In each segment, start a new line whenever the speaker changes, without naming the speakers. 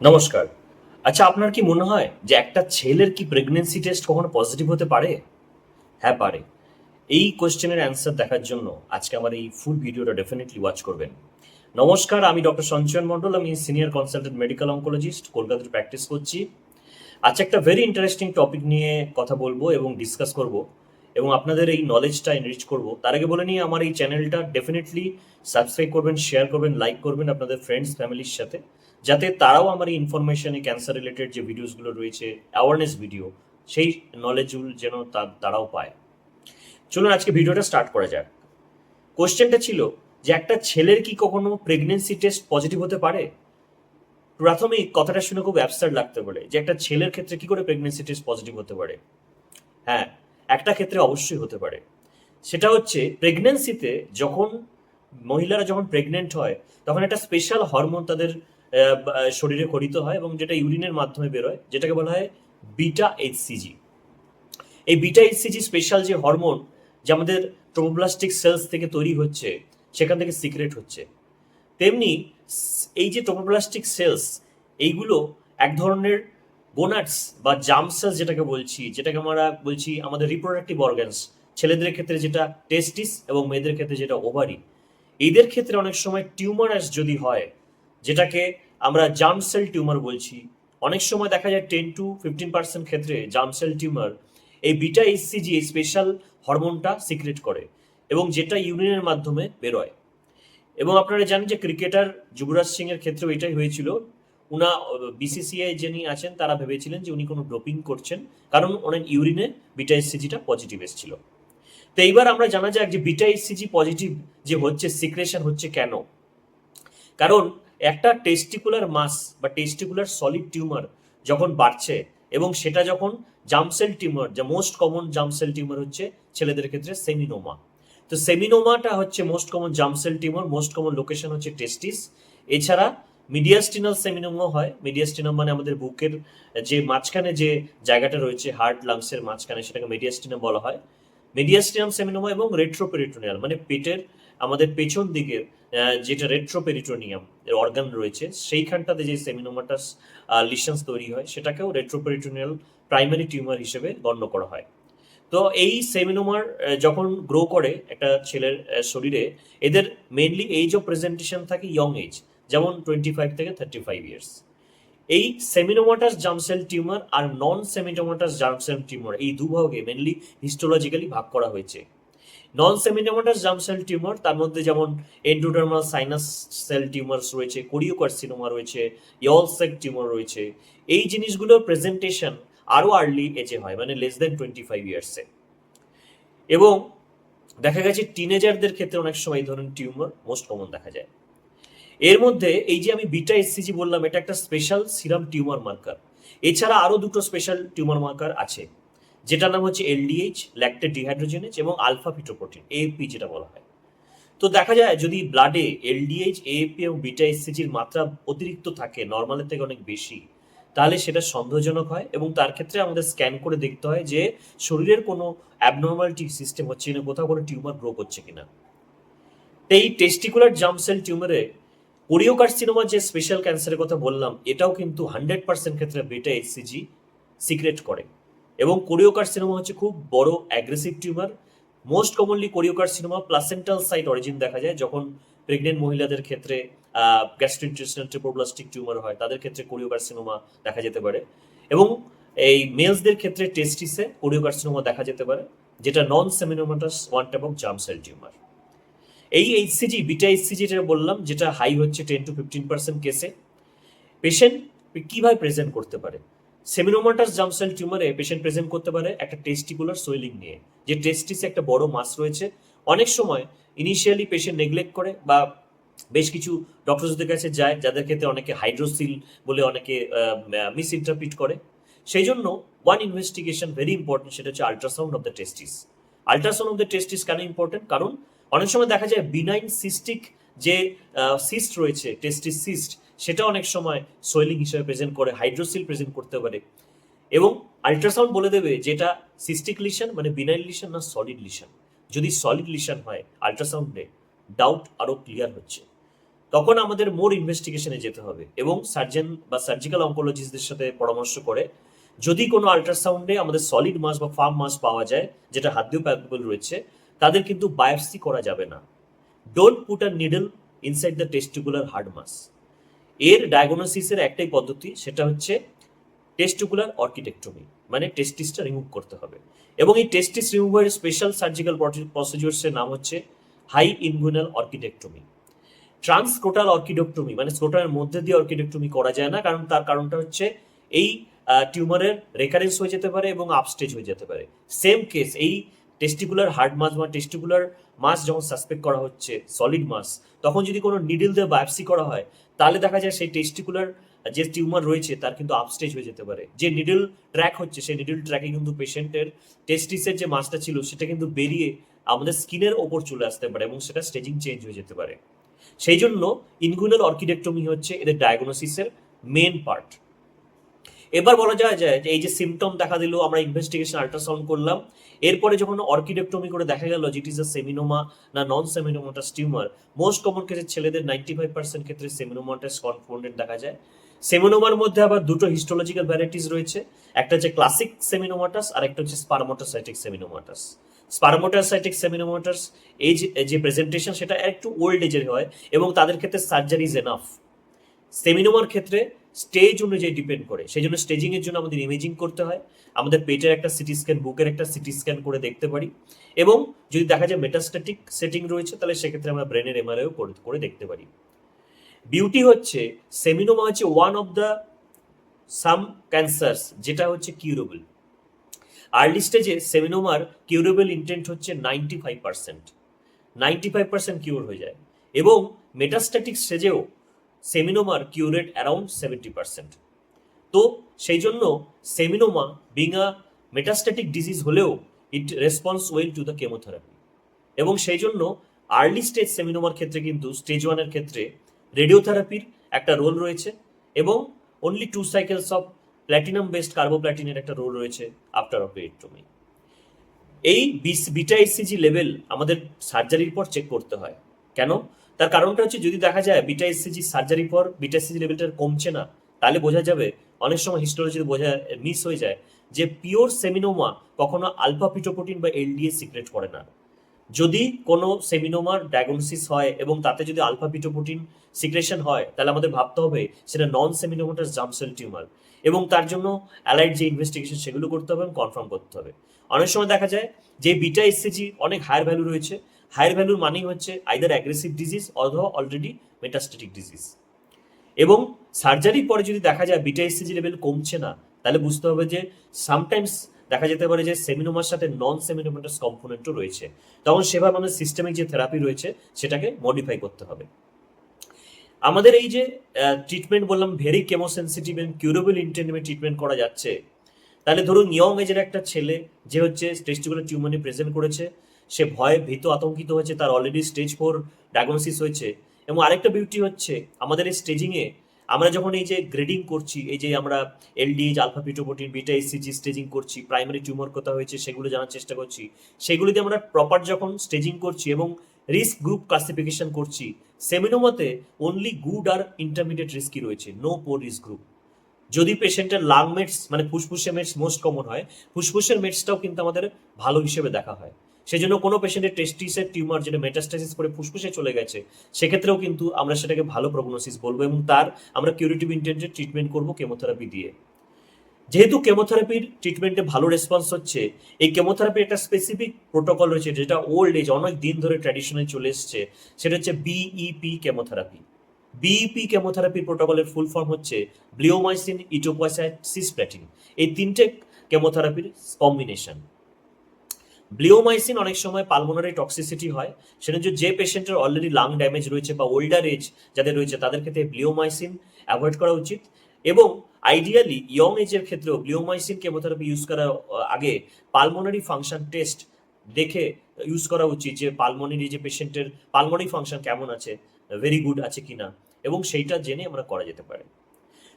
নমস্কার। আচ্ছা আপনার কি মনে হয় যে একটা ছেলের কি প্রেগনেন্সি টেস্ট কখনো পজিটিভ হতে পারে? হ্যাঁ পারে। এই কোয়েশ্চেনের অ্যান্সার দেখার জন্য আজকে আমার এই ফুল ভিডিওটা ডেফিনেটলি ওয়াচ করবেন। নমস্কার, আমি ডক্টর সঞ্চয়ন মণ্ডল, আমি সিনিয়র কনসালটেন্ট মেডিকেল অঙ্কোলজিস্ট কলকাতায় প্র্যাকটিস করছি। আচ্ছা একটা ভেরি ইন্টারেস্টিং টপিক নিয়ে কথা বলব এবং ডিসকাস করব এবং আপনাদের এই নলেজটা এনরিচ করব। তার আগে বলে নিয়ে আমার এই চ্যানেলটা ডেফিনেটলি সাবস্ক্রাইব করবেন শেয়ার করবেন লাইক করবেন আপনাদের ফ্রেন্ডস ফ্যামিলির সাথে। যাতে তারাও আমার এই ইনফরমেশন ক্যান্সার রিলেটেড যে ভিডিওসগুলো রয়েছে অ্যাওয়ারনেস ভিডিও সেই নলেজগুলো যেন তারাও পায়। চলুন আজকে ভিডিওটা স্টার্ট করা যাক। কোশ্চেনটা ছিল যে একটা ছেলের কি কখনো প্রেগনেন্সি টেস্ট পজিটিভ হতে পারে? প্রাথমিক কথাটা শুনে খুব অ্যাবসার্ড লাগতে পারে যে একটা ছেলের ক্ষেত্রে কি করে প্রেগনেন্সি টেস্ট পজিটিভ হতে পারে? হ্যাঁ একটা ক্ষেত্রে অবশ্যই হতে পারে। সেটা হচ্ছে প্রেগনেন্সিতে যখন মহিলারা যখন প্রেগনেন্ট হয়, তখন একটা স্পেশাল হরমোন তাদের শরীরে খরিত হয় এবং যেটা ইউরিনের মাধ্যমে বেরোয় যেটাকে বলা হয় বিটা এইচসিজি এই বিটা এইচসিজি স্পেশাল যে হরমোন, যে আমাদের ট্রোবোপ্লাস্টিক সেলস থেকে তৈরি হচ্ছে, সেখান থেকে সিক্রেট হচ্ছে। তেমনি এই যে ট্রোবোপ্লাস্টিক সেলস এইগুলো এক ধরনের গোনাটস বা জাম সেলস যেটাকে বলছি, যেটাকে আমরা বলছি আমাদের রিপ্রোডাক্টিভ অর্গানস ছেলেদের ক্ষেত্রে যেটা টেস্টিস এবং মেয়েদের ক্ষেত্রে যেটা ওভারি এদের ক্ষেত্রে অনেক সময় টিউমারাস যদি হয়, যেটাকে আমরা জাম সেল টিউমার বলছি। অনেক সময় দেখা যায় টেন টু ফিফটিন পার্সেন্ট ক্ষেত্রে জাম সেল টিউমার এই বিটা এইচসিজি এই স্পেশাল হরমোনটা সিক্রেট করে এবং যেটা ইউরিনের মাধ্যমে বেরোয়। এবং আপনারা জানেন যে ক্রিকেটার যুবরাজ সিং এর ক্ষেত্রেও এটাই হয়েছিল। উনা বিসিসিআই যিনি আছেন, তারা ভেবেছিলেন যে উনি কোনো ডোপিং করছেন, কারণ অনেক ইউরিনে বিটা এসসিজিটা পজিটিভ এসেছিল। তো এইবার আমরা জানা যাক যে বিটা এসসিজি পজিটিভ যে হচ্ছে সিক্রেশন হচ্ছে কেন? কারণ একটা টেস্টিকুলার মাস বা টেস্টিকুলার সলিড টিউমার যখন বাড়ছে এবং সেটা যখন জামসেল টিউমার যা most common germ cell tumour হচ্ছে ছেলেদের ক্ষেত্রে সেমিনোমা তো সেমিনোমাটা হচ্ছে most common germ cell tumour most common location হচ্ছে টেস্টিস এছাড়া মিডিয়াস্টিনাল সেমিনোমা হয়। মিডিয়াস্টিনাম মানে আমাদের বুকের যে মাঝখানে যে জায়গাটা রয়েছে হার্ট লাংসের মাঝখানে, সেটাকে মিডিয়াস্টিনাম বলা হয়। মিডিয়াস্টিনাম সেমিনোমা এবং রেট্রোপেরিটোনিয়াল মানে পেটের, আমাদের পেছন দিকের যেটা রেট্রোপেরিটোনিয়াম এর অর্গান রয়েছে, সেইখানটাতে যে সেমিনোমাটাস লিশনস তৈরি হয়, সেটাকেও রেট্রোপেরিটোনিয়াল প্রাইমারি টিউমার হিসেবে গণ্য করা হয়। তো এই সেমিনোমার যখন গ্রো করে একটা ছেলের শরীরে, এদের মেনলি এজ অফ প্রেজেন্টেশন থাকে ইয়ং এজ যেমন টোয়েন্টি ফাইভ থেকে থার্টি ফাইভ ইয়ার্স এই সেমিনোমাটাস জামসেল টিউমার আর নন সেমিনোমাটাস জামসেল টিউমার এই দুভাগে মেনলি হিস্টোলজিক্যালি ভাগ করা হয়েছে। নন সেমিনোমাটাস জামসেল টিউমার তার মধ্যে যেমন এন্ডোডার্মাল সাইনাস সেল টিউমার্স রয়েছে কোরিওকার্সিনোমা রয়েছে ইয়ল সেক টিউমার রয়েছে, এই জিনিসগুলোর প্রেজেন্টেশন আরও আর্লি এজে হয় মানে লেস দেন টোয়েন্টি ফাইভ ইয়ার্সে এবং দেখা গেছে টিনেজারদের ক্ষেত্রে অনেক সময় এই ধরনের টিউমার মোস্ট কমন দেখা যায়। এর মধ্যে এই যে আমি বিটা এসসিজি বললাম, এটা একটা স্পেশাল সিরাম টিউমার মার্কার এছাড়া আরও দুটো স্পেশাল টিউমার মার্কার আছে। যেটার নাম হচ্ছে এলডিএইচ ল্যাকটেড ডিহাইড্রোজেনেজ এবং আলফা ফিটোপ্রোটিন এএপি যেটা বলা হয়। তো দেখা যায় যদি ব্লাডে এলডিএইচ এএপি এবং বিটা এসসিজির মাত্রা অতিরিক্ত থাকে নর্মালের থেকে অনেক বেশি, তাহলে সেটা সন্দেহজনক হয় এবং তার ক্ষেত্রে আমাদের স্ক্যান করে দেখতে হয় যে শরীরের কোনো অ্যাবনর্মালিটি সিস্টেম হচ্ছে কিনা, কোথাও কোনো টিউমার গ্রো করছে কিনা। এই টেস্টিকুলার জাম সেল টিউমারে কোরিওকার্সিনোমা যে স্পেশাল ক্যান্সারের কথা বললাম, এটাও কিন্তু হান্ড্রেড পার্সেন্ট ক্ষেত্রে বেটা এসসিজি সিক্রেট করে। এবং কোরিওকার সিনেমা হচ্ছে খুব বড় aggressive tumour most commonly choriocarcinoma placental site origin দেখা যায়, যখন প্রেগনেন্ট মহিলাদের ক্ষেত্রে গ্যাস্ট্রিন্টেস্টিনাল ট্রিপোপ্লাস্টিক টিউমার হয়, তাদের ক্ষেত্রে কোরিওকার্সিনোমা দেখা যেতে পারে। এবং এই মেলসদের ক্ষেত্রে টেস্টিসে কোরিওকার্সিনোমা দেখা যেতে পারে, যেটা non seminomatous one type of cell tumour এই এইচসিজি বিটা এইচসিজি যেটা বললাম, যেটা হাই হচ্ছে টেন টু ফিফটিন পার্সেন্ট কেসে পেশেন্ট কীভাবে প্রেজেন্ট করতে পারে? সেমিনোমাটাস জামসেল টিউমারে পেশেন্ট প্রেজেন্ট করতে পারে একটা টেস্টিকুলার সোয়েলিং নিয়ে। যে টেস্টিসে একটা বড় মাস রয়েছে। অনেক সময় ইনিশিয়ালি পেশেন্ট নেগলেক্ট করে বা বেশ কিছু ডক্টরসদের কাছে যায়, যাদের ক্ষেত্রে অনেকে হাইড্রোসিল বলে অনেকে মিস ইন্টারপ্রিট করে। সেই জন্য ওয়ান ইনভেস্টিগেশন ভেরি ইম্পর্টেন্ট সেটা হচ্ছে ultrasound of the testis ultrasound of the testis কেন ইম্পর্টেন্ট কারণ অনেক সময় দেখা যায় বিনাইন সিস্টিক যে সিস্ট রয়েছে টেস্টিস সিস্ট সেটা অনেক সময় সোয়েলিং হিসেবে প্রেজেন্ট করে হাইড্রোসিল প্রেজেন্ট করতে পারে। এবং আল্ট্রাসাউন্ড বলে দেবে যেটা সিস্টিক লিশন মানে বিনাইল লিশন না সলিড লিশন যদি সলিড লিশন হয় আল্ট্রাসাউন্ডে ডাউট আরও ক্লিয়ার হচ্ছে। তখন আমাদের মোর ইনভেস্টিগেশনে যেতে হবে এবং সার্জেন বা সার্জিক্যাল অঙ্কোলজিস্টদের সাথে পরামর্শ করে, যদি কোনো আল্ট্রাসাউন্ডে আমাদের সলিড মাস বা ফার্ম মাস পাওয়া যায়, যেটা হাত দিয়েও প্যাপেবল রয়েছে, তাদের কিন্তু বায়োপসি করা যাবে না। Don't put a needle inside the testicular hard mass এর ডায়াগনোসিসের একটাই পদ্ধতি, সেটা হচ্ছে টেস্টিকুলার অর্কিটেক্টমি মানে টেস্টিসটা রিমুভ করতে হবে। এবং এই টেস্টিস রিমুভারের স্পেশাল সার্জিক্যাল প্রসিডিউরসের নাম হচ্ছে হাই ইনগুইনাল অর্কিটেক্টমি ট্রান্সকোটাল অর্কিডোক্টমি মানে স্ক্রোটামের মধ্যে দিয়ে অর্কিডোক্টমি করা যায় না, কারণ তার কারণটা হচ্ছে এই টিউমারের রেকারেন্স হয়ে যেতে পারে এবং আপস্টেজ হয়ে যেতে পারে। সেম কেস এই টেস্টিকুলার হার্ড মাস বা টেস্টিকুলার মাস যখন সাসপেক্ট করা হচ্ছে সলিড মাস তখন যদি কোনো নিডল দিয়ে বায়োপসি করা হয়, তাহলে দেখা যায় সেই টেস্টিকুলার যে টিউমার রয়েছে, তার কিন্তু আপস্টেজ হয়ে যেতে পারে। যে নিডল ট্র্যাক হচ্ছে, সেই নিডল ট্র্যাকে কিন্তু পেশেন্টের টেস্টিসের যে মাসটা ছিল, সেটা কিন্তু বেরিয়ে আমাদের স্কিনের ওপর চলে আসতে পারে এবং সেটা স্টেজিং চেঞ্জ হয়ে যেতে পারে। সেই জন্য ইনগুইনাল অর্কিডেক্টমি হচ্ছে এদের ডায়াগনোসিসের মেন পার্ট এবার বলা যায় যে এই যে সিমটম দেখা দিল, আমরা ইনভেস্টিগেশন আল্ট্রাসাউন্ড করলাম। এরপরে যখন অর্কিডেক্টমি করে দেখা গেল যে ইট ইজ আ সেমিনোমা না non seminomatous tumour most common কেসে ছেলেদের নাইনটি ফাইভ পার্সেন্ট ক্ষেত্রে সেমিনোমাটাস কনফাউন্ডেন্ট দেখা যায়। সেমিনোমার মধ্যে আবার দুটো হিস্টোলজিক্যাল ভ্যারাইটিস রয়েছে, একটা হচ্ছে ক্লাসিক সেমিনোমাটাস আর একটা হচ্ছে স্পারমোটোসাইটিক সেমিনোমাটাস স্পারমোটোসাইটিক সেমিনোমাটাস এই যে প্রেজেন্টেশন সেটা একটু ওল্ড এজের হয় এবং তাদের ক্ষেত্রে সার্জারি ইজ এনাফ সেমিনোমার ক্ষেত্রে স্টেজ অনুযায়ী ডিপেন্ড করে। সেই জন্য স্টেজিং এর জন্য আমাদের ইমেজিং করতে হয়। আমাদের পেটের একটা সিটি স্ক্যান বুকের একটা সিটি স্ক্যান করে দেখতে পারি। এবং যদি দেখা যায় মেটাস্ট্যাটিক সেটিং রয়েছে, তাহলে সেক্ষেত্রে আমরা ব্রেনের এমআরআইও করে দেখতে পারি। বিউটি হচ্ছে সেমিনোমা হচ্ছে one of the some cancers যেটা হচ্ছে কিউরেবল আর্লি স্টেজে সেমিনোমার কিউরেবল ইন্টেন্ট হচ্ছে ninety five percent ninety five percent cure হয়ে যায়। এবং মেটাস্ট্যাটিক স্টেজেও সেমিনোমার cure rate around seventy percent তো সেই জন্য seminoma being a metastatic disease হলেও it response well to the chemotherapy এবং সেই জন্য আর্লি স্টেজ সেমিনোমার ক্ষেত্রে কিন্তু স্টেজ ওয়ানের ক্ষেত্রে রেডিওথেরাপির একটা রোল রয়েছে এবং only two cycles of platinum based কার্বোপ্ল্যাটিনের একটা রোল রয়েছে আফটার অপারেটমি এই বিটা এসসিজি লেভেল আমাদের সার্জারির পর চেক করতে হয়। কেন? তার কারণটা হচ্ছে যদি দেখা যায় বিটা এসসিজি সার্জারি পর বিটা এসসিজি লেভেলটা কমছে না, তাহলে বোঝা যাবে অনেক সময় হিস্টোলজিতে বোঝা মিস হয়ে যায় যে পিওর সেমিনোমা কখনো আলফা পিটোপ্রোটিন বা এলডিএ সিক্রেট করে না। যদি কোনো সেমিনোমার ডায়াগনোসিস হয় এবং তাতে যদি আলফা পিটোপ্রোটিন সিক্রেশন হয়, তাহলে আমাদের ভাবতে হবে সেটা নন সেমিনোমাটাস জামসেল টিউমার এবং তার জন্য অ্যালাইড যে ইনভেস্টিগেশন সেগুলো করতে হবে এবং কনফার্ম করতে হবে। অনেক সময় দেখা যায় যে বিটা এসসিজি অনেক হায়ার ভ্যালু রয়েছে হায়ার ভ্যালুর মানেই হচ্ছে আইদার অ্যাগ্রেসিভ ডিজিজ অথবা অলরেডি মেটাস্টেটিক ডিজিজ এবং সার্জারির পরে যদি দেখা যায় বিটা এসসিজি লেভেল কমছে না, তাহলে বুঝতে হবে যে সামটাইমস দেখা যেতে পারে যে সেমিনোমার সাথে নন সেমিনোমাটাস কম্পোনেন্টও রয়েছে। তখন সেভাবে আমাদের সিস্টেমিক যে থেরাপি রয়েছে, সেটাকে মডিফাই করতে হবে। আমাদের এই যে ট্রিটমেন্ট বললাম very chemosensitive and curable intensive treatment করা যাচ্ছে। তাহলে ধরুন ইয়ং এজের একটা ছেলে, যে হচ্ছে টেস্টিকুলার টিউমার প্রেজেন্ট করেছে সে ভয়ে ভীত আতঙ্কিত হয়েছে, তার অলরেডি স্টেজ ফোর ডায়াগনোসিস হয়েছে। এবং আরেকটা বিউটি হচ্ছে, আমাদের এই স্টেজিংয়ে আমরা যখন এই যে গ্রেডিং করছি, এই যে আমরা LDH alpha fetoprotein beta HCG staging করছি প্রাইমারি টিউমার কথা হয়েছে সেগুলো জানার চেষ্টা করছি সেগুলিতে আমরা প্রপার যখন স্টেজিং করছি এবং রিস্ক গ্রুপ ক্লাসিফিকেশন করছি, সেমিনোমাতে অনলি গুড আর ইন্টারমিডিয়েট রিস্কই রয়েছে নো পোর রিস্ক গ্রুপ যদি পেশেন্টের লাং মেটস মানে ফুসফুসে মেটস মোস্ট কমন হয়, ফুসফুসের মেটসটাও কিন্তু আমাদের ভালো হিসেবে দেখা হয়। সেজন্য কোনো পেশেন্টের টেস্টিসের টিউমার যেটা মেটাস্টাসিস করে ফুসফুসে চলে গেছে, সেক্ষেত্রেও কিন্তু আমরা সেটাকে ভালো প্রগনোসিস বলব এবং তার আমরা কিউরিটিভ ইন্টেন্টেড ট্রিটমেন্ট করব কেমোথেরাপি দিয়ে। যেহেতু কেমোথেরাপির ট্রিটমেন্টে ভালো রেসপন্স হচ্ছে, এই কেমোথেরাপির একটা স্পেসিফিক প্রোটোকল রয়েছে যেটা ওল্ড এজ অনেক দিন ধরে ট্র্যাডিশনাল চলে এসছে, সেটা হচ্ছে বিইপি কেমোথেরাপি বিইপি কেমোথেরাপির প্রোটোকলের ফুল ফর্ম হচ্ছে ব্লিওমাইসিন ইটোপয়সাইড সিসপ্ল্যাটিন এই তিনটে কেমোথেরাপির কম্বিনেশন ব্লিওমাইসিন অনেক সময় পালমোনারি টক্সিসিটি হয়। সেটা যে পেশেন্টের অলরেডি লাং ড্যামেজ রয়েছে বা ওল্ডার এজ যাদের রয়েছে, তাদের ক্ষেত্রে ব্লিওমাইসিন অ্যাভয়েড করা উচিত। এবং আইডিয়ালি ইয়ং এজের ক্ষেত্রেও ব্লিওমাইসিন কেমোথেরাপি ইউজ করার আগে পালমোনারি ফাংশন টেস্ট দেখে ইউজ করা উচিত যে পালমোনারি যে পেশেন্টের পালমোনারি ফাংশন কেমন আছে ভেরি গুড আছে কিনা। এবং সেইটা জেনে আমরা করা যেতে পারে।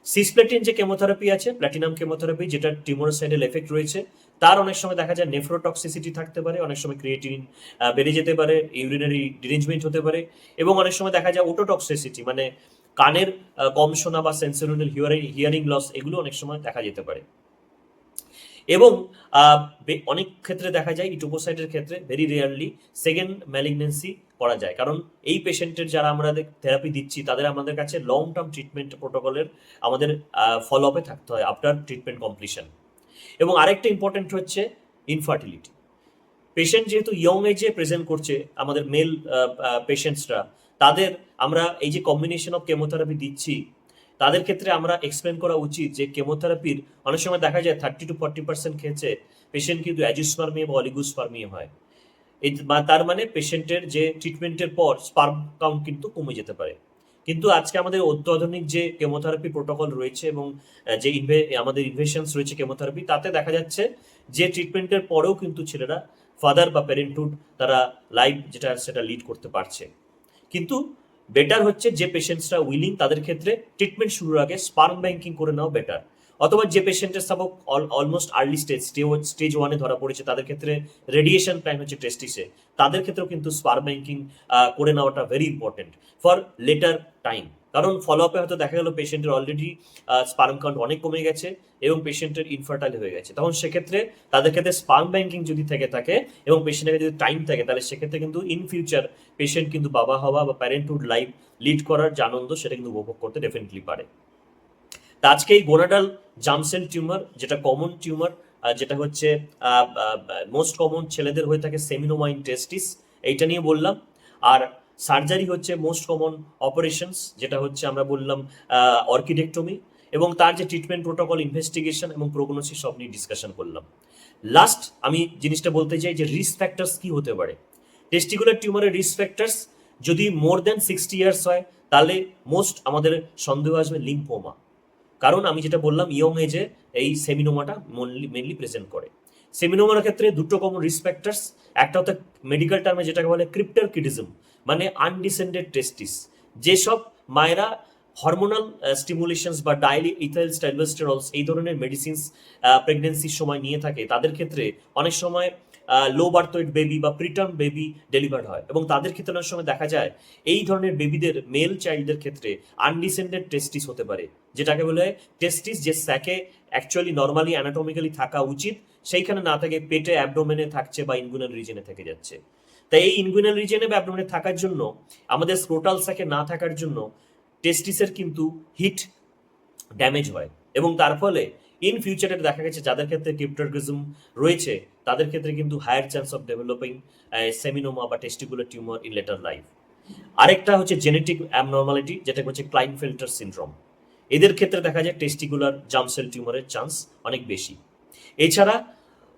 সিসপ্লেটিন যে কেমোথেরাপি আছে প্ল্যাটিনাম কেমোথেরাপি যেটা টিউমারসাইডাল এফেক্ট রয়েছে, তার অনেক সময় দেখা যায় নেফ্রোটক্সিসিটি থাকতে পারে, অনেক সময় ক্রিয়েটিন বেড়ে যেতে পারে ইউরিনারি ডিরেঞ্জমেন্ট হতে পারে, এবং অনেক সময় দেখা যায় ওটোটক্সিসিটি মানে কানের কম শোনা বা সেন্সোরিয়াল হিয়ারিং হিয়ারিং লস এগুলো অনেক সময় দেখা যেতে পারে। এবং অনেক ক্ষেত্রে দেখা যায়, ইটোপোসাইটের ক্ষেত্রে ভেরি রেয়ারলি সেকেন্ড ম্যালিগনেন্সি করা যায়। কারণ এই পেশেন্টের যারা আমরা থেরাপি দিচ্ছি, তাদের আমাদের কাছে লং টার্ম ট্রিটমেন্ট প্রোটোকলের আমাদের ফলো আপে থাকতে হয় আফটার ট্রিটমেন্ট কমপ্লিশন এবং আরেকটা ইম্পর্টেন্ট হচ্ছে ইনফার্টিলিটি পেশেন্ট যেহেতু ইয়ং এজে প্রেজেন্ট করছে, আমাদের মেল পেশেন্টসরা তাদের আমরা এই যে কম্বিনেশন অফ কেমোথেরাপি দিচ্ছি, তাদের ক্ষেত্রে আমরা এক্সপ্লেন করা উচিত যে কেমোথেরাপির অনেক সময় দেখা যায় থার্টি টু ফর্টি পার্সেন্ট খেয়েছে পেশেন্ট কিন্তু অ্যাজিসপার্মিয়া বা অলিগুসপার্মিয়া হয়। এই তার মানে পেশেন্টের যে ট্রিটমেন্টের পর স্পার্ম কাউন্ট কিন্তু কমে যেতে পারে। কিন্তু আজকে আমাদের অত্যাধুনিক যে কেমোথেরাপি প্রোটোকল রয়েছে এবং যে ইনভে, আমাদের ইনভেশনস রয়েছে কেমোথেরাপি, তাতে দেখা যাচ্ছে যে ট্রিটমেন্টের পরেও কিন্তু ছেলেরা ফাদার বা প্যারেন্টহুড তারা লাইফ যেটা সেটা লিড করতে পারছে। কিন্তু বেটার হচ্ছে যে পেশেন্টসরা উইলিং তাদের ক্ষেত্রে ট্রিটমেন্ট শুরুর আগে স্পার্ম ব্যাংকিং করে নেওয়া বেটার অথবা যে পেশেন্টের suppose almost early stage stage ওয়ানে ধরা পড়েছে, তাদের ক্ষেত্রে রেডিয়েশন প্ল্যান হচ্ছে টেস্টিসে তাদের ক্ষেত্রেও কিন্তু স্পার ব্যাংকিং করে নেওয়াটা very important for later time কারণ ফলো আপে হয়তো দেখা গেল পেশেন্টের অলরেডি স্পার্ম কাউন্ট অনেক কমে গেছে এবং পেশেন্টের ইনফার্টাইল হয়ে গেছে। তখন সেক্ষেত্রে তাদের ক্ষেত্রে স্পার্ম ব্যাংকিং যদি থেকে থাকে এবং পেশেন্টের যদি টাইম থাকে, তাহলে সেক্ষেত্রে কিন্তু ইন ফিউচার পেশেন্ট কিন্তু বাবা হওয়া বা প্যারেন্টহুড লাইফ লিড করার যে আনন্দ, সেটা কিন্তু উপভোগ করতে ডেফিনেটলি পারে। তা আজকে এই গোনাডাল জামসেল টিউমার যেটা কমন টিউমার যেটা হচ্ছে মোস্ট কমন ছেলেদের হয়ে থাকে সেমিনোমাইন টেস্টিস এইটা নিয়ে বললাম। আর সার্জারি হচ্ছে মোস্ট কমন অপারেশনস যেটা হচ্ছে আমরা বললাম অর্কিডেক্টমি এবং তার যে ট্রিটমেন্ট প্রোটোকল ইনভেস্টিগেশন এবং প্রোগনোসিস সব নিয়ে ডিসকাশন করলাম। লাস্ট আমি জিনিসটা বলতে চাই যে রিস্ক ফ্যাক্টরস কি হতে পারে? টেস্টিকুলার টিউমারের রিস্ক ফ্যাক্টরস যদি মোর দেন সিক্সটি ইয়ার্স হয়, তাহলে মোস্ট আমাদের সন্দেহ আসবে লিম্পোমা কারণ আমি যেটা বললাম ইয়ং এজে এই সেমিনোমাটা মেনলি প্রেজেন্ট করে। সেমিনোমার ক্ষেত্রে দুটো কমন রিস্ক ফ্যাক্টরস একটা হচ্ছে মেডিকেল টার্মে যেটাকে বলে ক্রিপ্টার কিডিজম মানে আনডিসেন্ডেড টেস্টিস যেসব মায়েরা হরমোনাল স্টিমুলেশনস বা ডাইলি ইথাইল স্টাইলস্টেরলস এই ধরনের মেডিসিনস প্রেগনেন্সির সময় নিয়ে থাকে, তাদের ক্ষেত্রে অনেক সময় লো বার্থ বেবি বা প্রিটার্ম বেবি ডেলিভার্ড হয়। এবং তাদের ক্ষেত্রে অনেক সময় দেখা যায়, এই ধরনের বেবিদের মেল চাইল্ডদের ক্ষেত্রে আনডিসেন্ডেড টেস্টিস হতে পারে, যেটাকে বলে টেস্টিস যে স্যাকে অ্যাকচুয়ালি নর্মালি অ্যানাটমিক্যালি থাকা উচিত, সেইখানে না থাকে পেটে অ্যাবডোমেনে থাকছে বা ইনগুনাল রিজনে থেকে যাচ্ছে। তাই এই ইনগুনাল রিজনে অ্যাবডোমেনে থাকার জন্য, আমাদের স্ক্রোটাল স্যাকে না থাকার জন্য টেস্টিসের কিন্তু হিট ড্যামেজ হয়। এবং তার ফলে ইন ফিউচারে দেখা গেছে যাদের ক্ষেত্রে টিপটার্গিজম রয়েছে, তাদের ক্ষেত্রে কিন্তু higher chance of developing seminoma বা testicular tumour in later life আরেকটা হচ্ছে জেনেটিক অ্যাবনর্মালিটি যেটা হচ্ছে ক্লাইন ফিল্টার সিনড্রোম এদের ক্ষেত্রে দেখা যায় টেস্টিকুলার জামসেল টিউমারের চান্স অনেক বেশি। এছাড়া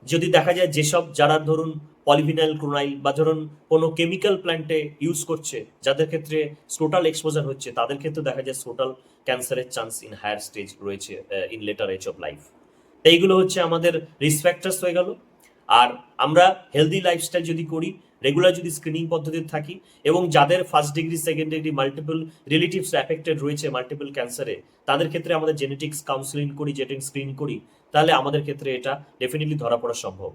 যদি দেখা যায় যেসব যারা ধরুন পলিভিনাইল ক্লোরাইল বা ধরুন কোনো কেমিক্যাল প্ল্যান্টে ইউজ করছে, যাদের ক্ষেত্রে স্ক্রোটাল এক্সপোজার হচ্ছে, তাদের ক্ষেত্রে দেখা যায় স্ক্রোটাল ক্যান্সারের চান্স ইন হায়ার স্টেজ রয়েছে in later age of life এইগুলো হচ্ছে আমাদের রিস্ক ফ্যাক্টরস হয়ে গেল। আর আমরা হেলদি লাইফস্টাইল যদি করি রেগুলার যদি স্ক্রিনিং পদ্ধতিতে থাকি এবং যাদের first degree second degree multiple relatives affected রয়েছে মাল্টিপল ক্যান্সারে তাদের ক্ষেত্রে আমাদের জেনেটিক্স কাউন্সিলিং করি জেনেটিক স্ক্রিন করি, তাহলে আমাদের ক্ষেত্রে এটা ডেফিনেটলি ধরা পড়া সম্ভব।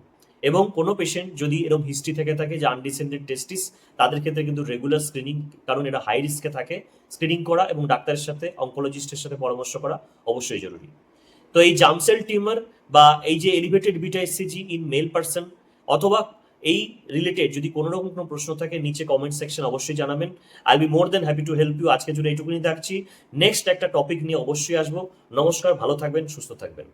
এবং কোনো পেশেন্ট যদি এরকম হিস্ট্রি থেকে থাকে যে আনডিসেন্ডেড টেস্টিস তাদের ক্ষেত্রে কিন্তু রেগুলার স্ক্রিনিং কারণ এটা হাই রিস্কে থাকে। স্ক্রিনিং করা এবং ডাক্তারের সাথে অঙ্কোলজিস্টের সাথে পরামর্শ করা অবশ্যই জরুরি। তো এই জামসেল টিউমার বা এই যে elevated beta HCG in male person অথবা এই রিলেটেড যদি কোনো রকম কোনো প্রশ্ন থাকে, নিচে কমেন্ট সেকশন অবশ্যই জানাবেন। I be more than happy to help you আজকে জুড়ে এইটুকুনি থাকছি। নেক্সট একটা টপিক নিয়ে অবশ্যই আসব। নমস্কার, ভালো থাকবেন, সুস্থ থাকবেন।